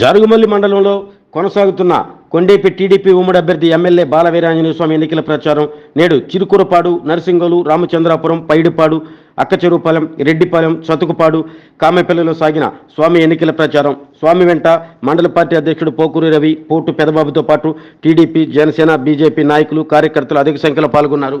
జారుగుమల్లి మండలంలో కొనసాగుతున్న కొండేపి టీడీపీ ఉమ్మడి అభ్యర్థి ఎమ్మెల్యే బాలవీరాంజనేయ స్వామి ఎన్నికల ప్రచారం నేడు చిరుకురపాడు నరసింగోలు రామచంద్రాపురం పైడిపాడు అక్కచెరుపాలెం రెడ్డిపాలెం చతుకుపాడు కామెపల్లిలో సాగిన స్వామి ఎన్నికల ప్రచారం. స్వామి వెంట మండల పార్టీ అధ్యక్షుడు పోకూరి రవి పోటు పెదబాబుతో పాటు టీడీపీ జనసేన బీజేపీ నాయకులు కార్యకర్తలు అధిక సంఖ్యలో పాల్గొన్నారు.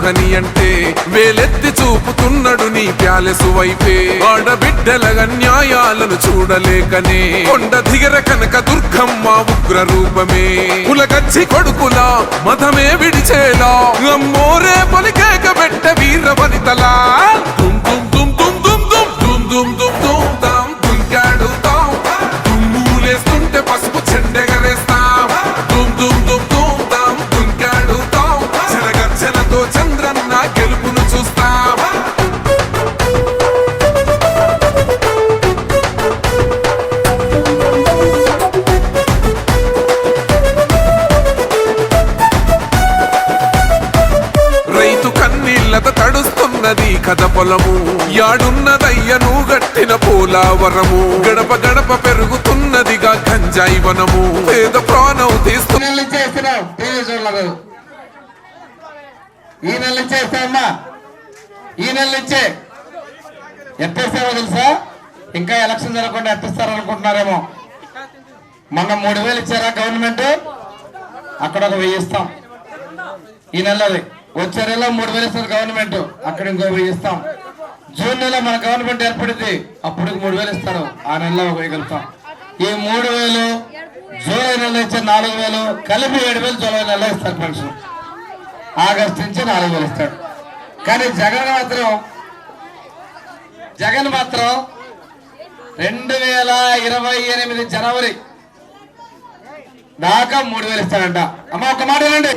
దళిత అంటే వేలెత్తి చూపుతున్నాడు నీ ప్యాలెసు వైపే. ఆడబిడ్డల న్యాయాలను చూడలేకనే. కొండ దిగర కనక దుర్గమ్మ ఉగ్ర రూపమే. కులగచ్చి కొడుకులా మతమే విడిచేలా. అమ్మ కథ పొలము. యాడున్నదయ్యను గట్టిన పోలావరము. గడప గడప పెరుగుతున్నదిగా గంజాయి వనము. పేద ప్రాణం తీస్తు ఈ నెల నుంచి వేస్తున్నావు ఈ నెల నుంచే. ఎత్తేస్తారో తెలుసా? ఇంకా ఎలక్షన్ జరగకుండా ఎత్తిస్తారు అనుకుంటున్నారేమో. మొన్న మూడు వేలు ఇచ్చారా గవర్నమెంట్? అక్కడ ఒక వెయ్యి ఇస్తాం. ఈ నెలది వచ్చే నెల మూడు వేలు ఇస్తారు గవర్నమెంట్ అక్కడ ఇంకో వెయ్యి ఇస్తాం. జూన్ నెల మన గవర్నమెంట్ ఏర్పడింది. అప్పుడు మూడు వేలు ఇస్తారు. ఆ నెలలో ఒక వెయ్యి కలుపుతాం. ఈ మూడు వేలు జూలై నెల ఇచ్చే నాలుగు వేలు కలిపి ఏడు వేలు జూలై నెలలో ఇస్తారు పెన్షన్ ఆగస్టు నుంచి నాలుగు వేలు ఇస్తాడు కానీ జగన్ మాత్రం జగన్ మాత్రం రెండు వేల ఇరవై ఎనిమిది జనవరి దాకా మూడు వేలు ఇస్తాడంట. అమ్మ ఒక మాట వినండి.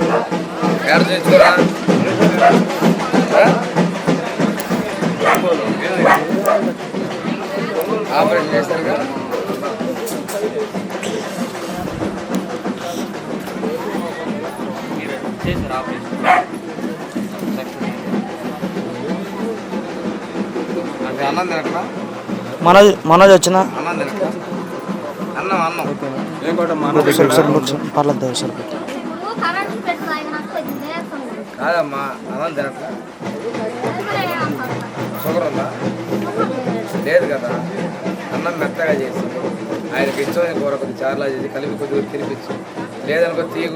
ఆపరేషన్ చేశారుగా అంటే అన్నం మనోజ్ మనోజ్ వచ్చిన అన్నం తినట్లా అన్నం అన్నం పర్లేదు సార్ కాదమ్మా అన్నం తినట్లా షుగర్ ఉందా? లేదు కదా. అన్నం మెత్తగా చేసి ఆయనకి ఇచ్చోని కూర కొద్ది చార్లా చేసి కలిపి కొద్దిగా తినిపించు. లేదనుకో తీగు